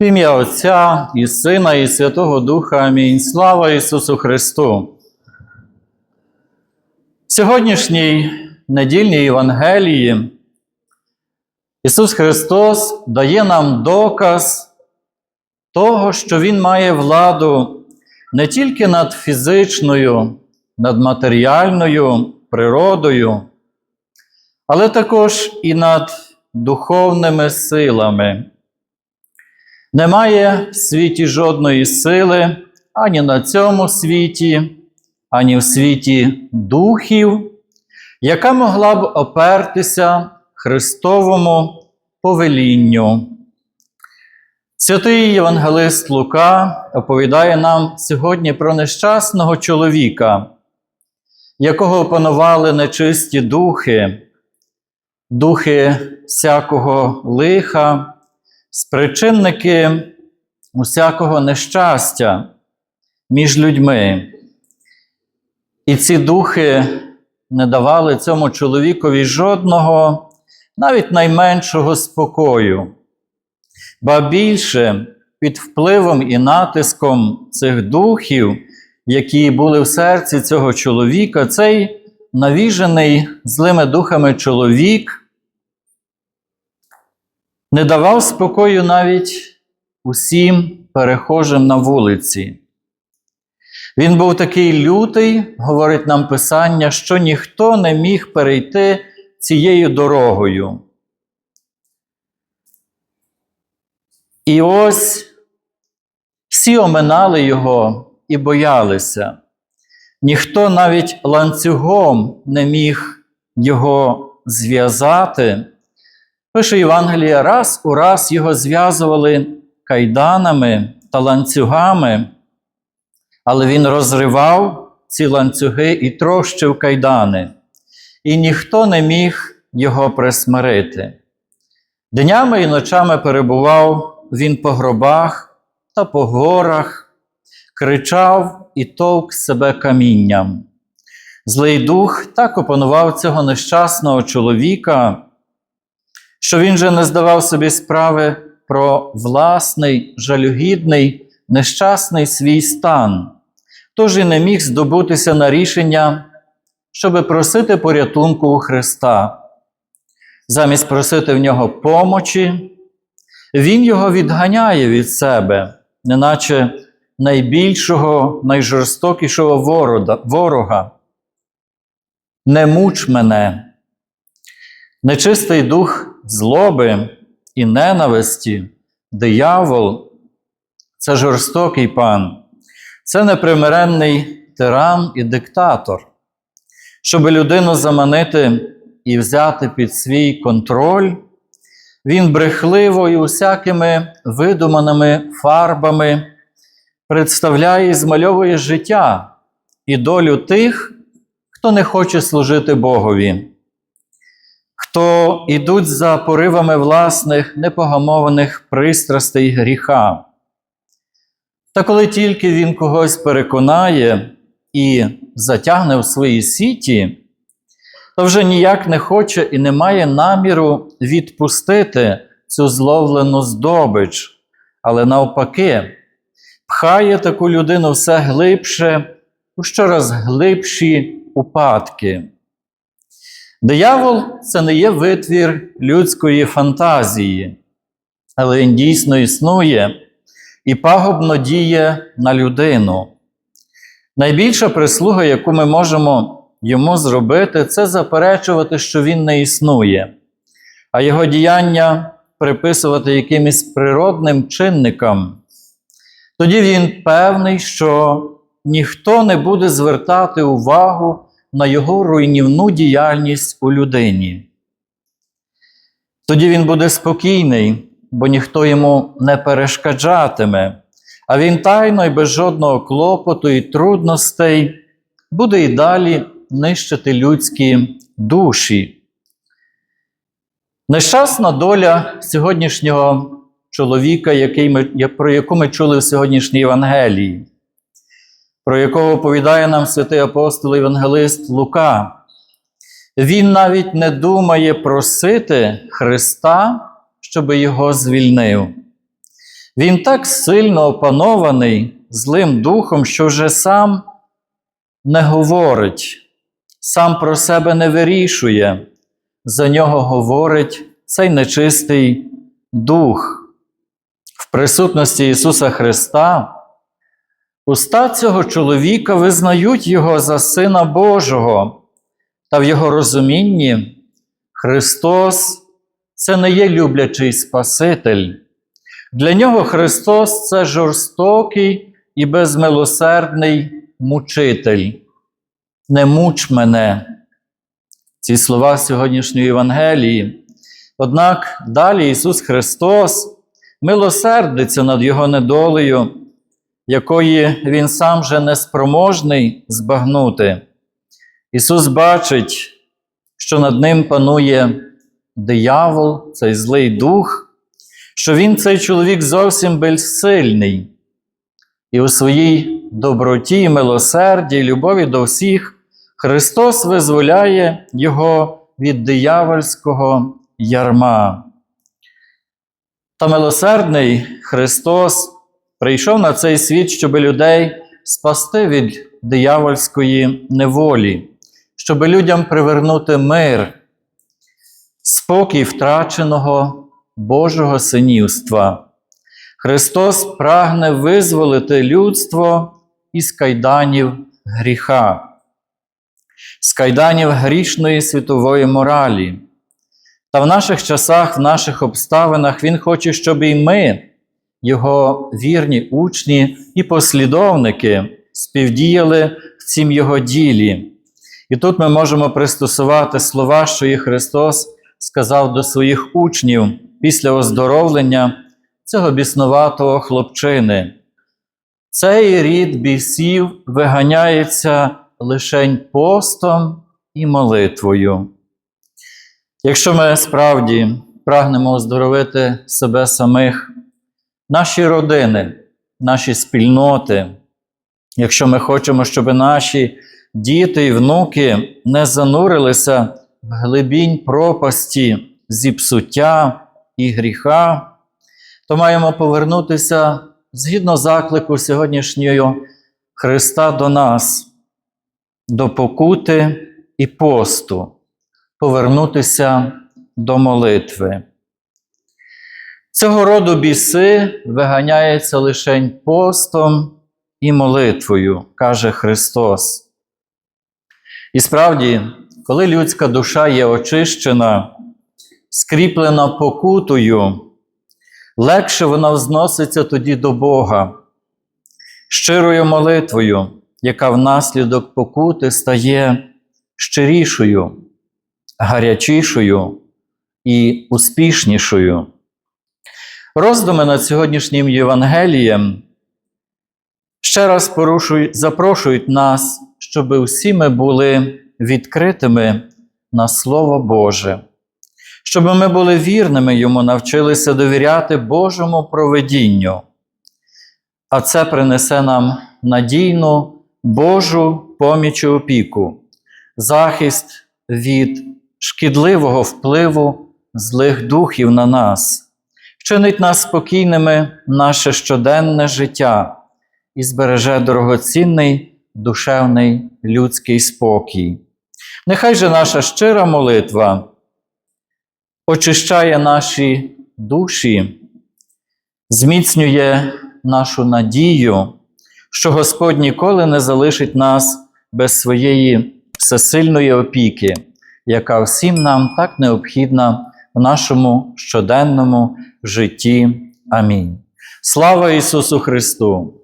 В ім'я Отця і Сина, і Святого Духа. Амінь. Слава Ісусу Христу. В сьогоднішній недільній Євангелії Ісус Христос дає нам доказ того, що Він має владу не тільки над фізичною, над матеріальною природою, але також і над духовними силами. Немає в світі жодної сили ані на цьому світі, ані в світі духів, яка могла б опертися Христовому повелінню. Святий Євангелист Лука оповідає нам сьогодні про нещасного чоловіка, якого опанували нечисті духи, духи всякого лиха, спричинники усякого нещастя між людьми. І ці духи не давали цьому чоловікові жодного, навіть найменшого спокою. Ба більше під впливом і натиском цих духів, які були в серці цього чоловіка, цей навіжений злими духами чоловік не давав спокою навіть усім перехожим на вулиці. Він був такий лютий, говорить нам Писання, що ніхто не міг перейти цією дорогою. І ось всі оминали його і боялися. Ніхто навіть ланцюгом не міг його зв'язати. Пише Євангелія, раз у раз його зв'язували кайданами та ланцюгами, але він розривав ці ланцюги і трощив кайдани, і ніхто не міг його присмирити. Днями і ночами перебував він по гробах та по горах, кричав і товк себе камінням. Злий дух так опанував цього нещасного чоловіка, що він же не здавав собі справи про власний, жалюгідний, нещасний свій стан, тож і не міг здобутися на рішення, щоби просити порятунку у Христа. Замість просити в нього помочі, він його відганяє від себе, неначе найбільшого, найжорстокішого ворога. Не муч мене. Нечистий дух злоби і ненависті, диявол це жорстокий пан, це непримиренний тиран і диктатор. Щоб людину заманити і взяти під свій контроль, він брехливо і усякими видуманими фарбами представляє і змальовує життя і долю тих, хто не хоче служити Богові хто ідуть за поривами власних непогамованих пристрастей гріха. Та коли тільки він когось переконає і затягне в свої сіті, то вже ніяк не хоче і не має наміру відпустити цю зловлену здобич, але навпаки, пхає таку людину все глибше у щораз глибші упадки. Диявол це не є витвір людської фантазії, але він дійсно існує і пагубно діє на людину. Найбільша прислуга, яку ми можемо йому зробити, це заперечувати, що він не існує, а його діяння приписувати якимось природним чинникам. Тоді він певний, що ніхто не буде звертати увагу на його руйнівну діяльність у людині. Тоді він буде спокійний, бо ніхто йому не перешкоджатиме, а він тайно і без жодного клопоту і трудностей буде і далі нищити людські душі. Нещасна доля сьогоднішнього чоловіка, який ми, про яку ми чули в сьогоднішній Євангелії про якого оповідає нам святий апостол Євангелист Лука. Він навіть не думає просити Христа, щоб його звільнив. Він так сильно опанований злим духом, що вже сам не говорить, сам про себе не вирішує. За нього говорить цей нечистий дух. В присутності Ісуса Христа уста цього чоловіка визнають Його за Сина Божого, та в Його розумінні Христос це не є люблячий Спаситель. Для нього Христос це жорстокий і безмилосердний мучитель. Не муч мене. Ці слова сьогоднішньої Євангелії. Однак далі Ісус Христос милосердиться над Його недолею, якої Він сам же неспроможний збагнути. Ісус бачить, що над ним панує диявол, цей злий дух, що він, цей чоловік, зовсім безсильний, і у своїй доброті, милосерді, любові до всіх Христос визволяє Його від диявольського ярма. Та милосердний Христос прийшов на цей світ, щоб людей спасти від диявольської неволі, щоб людям привернути мир, спокій втраченого Божого синівства. Христос прагне визволити людство із кайданів гріха, з кайданів грішної світової моралі. Та в наших часах, в наших обставинах Він хоче, щоб і ми, Його вірні учні і послідовники, співдіяли в цім Його ділі. І тут ми можемо пристосувати слова, що і Христос сказав до своїх учнів після оздоровлення цього біснуватого хлопчини. Цей рід бісів виганяється лишень постом і молитвою. Якщо ми справді прагнемо оздоровити себе самих, наші родини, наші спільноти, якщо ми хочемо, щоб наші діти і внуки не занурилися в глибінь пропасті зіпсуття і гріха, то маємо повернутися згідно заклику сьогоднішнього Христа до нас, до покути і посту, повернутися до молитви. Цього роду біси виганяється лише постом і молитвою, каже Христос. І справді, коли людська душа є очищена, скріплена покутою, легше вона взноситься тоді до Бога, щирою молитвою, яка внаслідок покути стає щирішою, гарячішою і успішнішою. Роздуми над сьогоднішнім Євангелієм. Ще раз запрошують нас, щоб усі ми були відкритими на Слово Боже, щоб ми були вірними йому, навчилися довіряти Божому проведінню. А це принесе нам надійну Божу поміч і опіку, захист від шкідливого впливу злих духів на нас, вчинить нас спокійними наше щоденне життя і збереже дорогоцінний душевний людський спокій. Нехай же наша щира молитва очищає наші душі, зміцнює нашу надію, що Господь ніколи не залишить нас без своєї всесильної опіки, яка всім нам так необхідна в нашому щоденному житті. Амінь. Слава Ісусу Христу!